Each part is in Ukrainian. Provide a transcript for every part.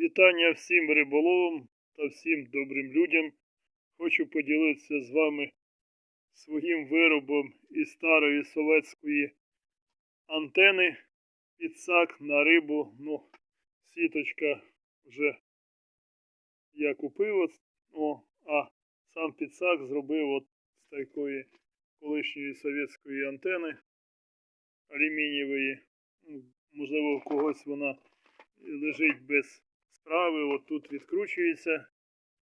Вітання всім риболовам та всім добрим людям. Хочу поділитися з вами своїм виробом із старої совєтської антени підсак на рибу. Ну, сіточка вже я купив, о, а сам підсак зробив от з такої колишньої совєтської антени алюмінієвої. Ну, Можливо, у когось вона лежить без справи, от тут відкручується,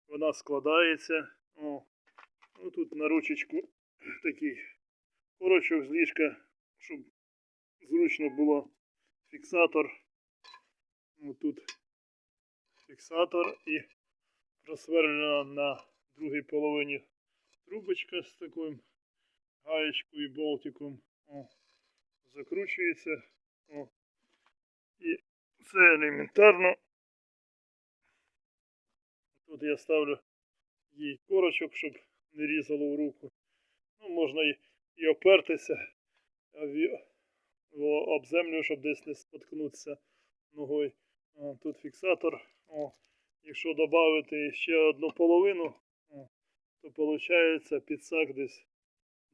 вона складається. О, ну тут на ручечку такий корочок з ліжка, щоб зручно було фіксатор. Ось тут фіксатор і просверлена на другій половині трубочка з таким гаєчкою і болтиком. О, закручується. О. І це елементарно. Тут я ставлю їй корочок, щоб не різало в руку. Ну, можна і, і опертися об землю, щоб десь не споткнутися ногою. О, тут фіксатор. О, якщо додати ще одну половину, о, то виходить підсак десь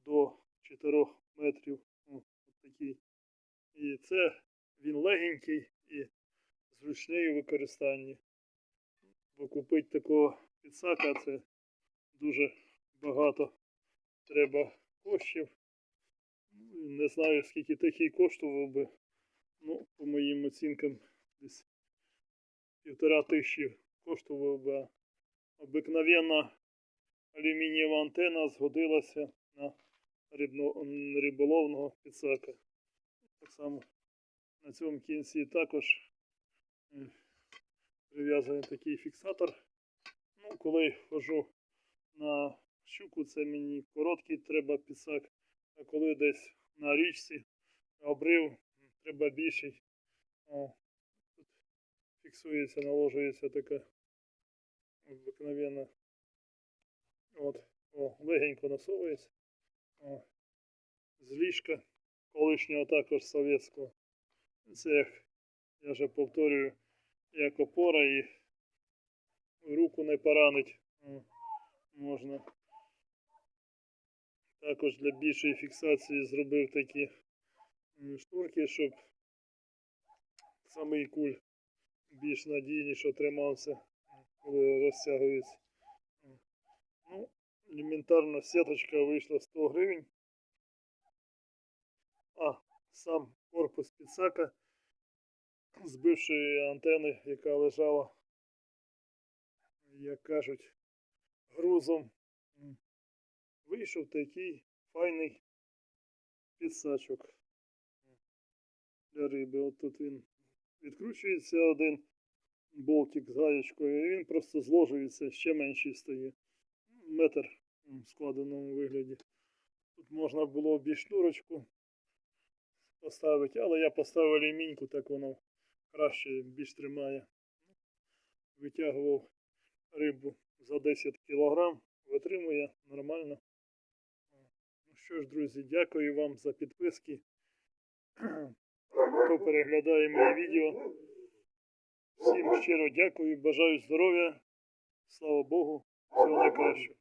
до 4 метрів. О, такий. І це він легенький і зручний у використанні. Бо купити такого підсака це дуже багато треба коштів. Ну, Не знаю, скільки такий коштував би. Ну, по моїм оцінкам, десь півтора тисячі коштував би. Обикновенна алюмінієва антена згодилася на риболовного підсака. Так само на цьому кінці також прив'язаний такий фіксатор. Ну, коли хожу на щуку, це мені короткий треба підсак, а коли десь на річці обрив, треба більший. О, тут фіксується, наложується така обикновенна. От, о, легенько насовується. О, з ліжка колишнього також совєтського. Це я вже повторюю, як опора і руку не поранить можна. Також для більшої фіксації зробив такі м, шнурки, щоб самий куль більш надійніше тримався, коли розтягується. Ну, елементарно сіточка вийшла 100 гривень. А сам корпус підсака з бившої антени, яка лежала, як кажуть, грузом. Вийшов такий файний підсачок для риби. От тут він відкручується один болтик з гаєчкою, і він просто зложується, ще менший стає. Метр в складеному вигляді. Тут можна було б і шнурочку поставити, але я поставив алюміньку, так воно краще більш тримає. Витягував рибу за 10 кг, витримує нормально. Ну що ж, друзі, дякую вам за підписки. Хто переглядає мої відео. Всім щиро дякую, бажаю здоров'я. Слава Богу, всього найкращого.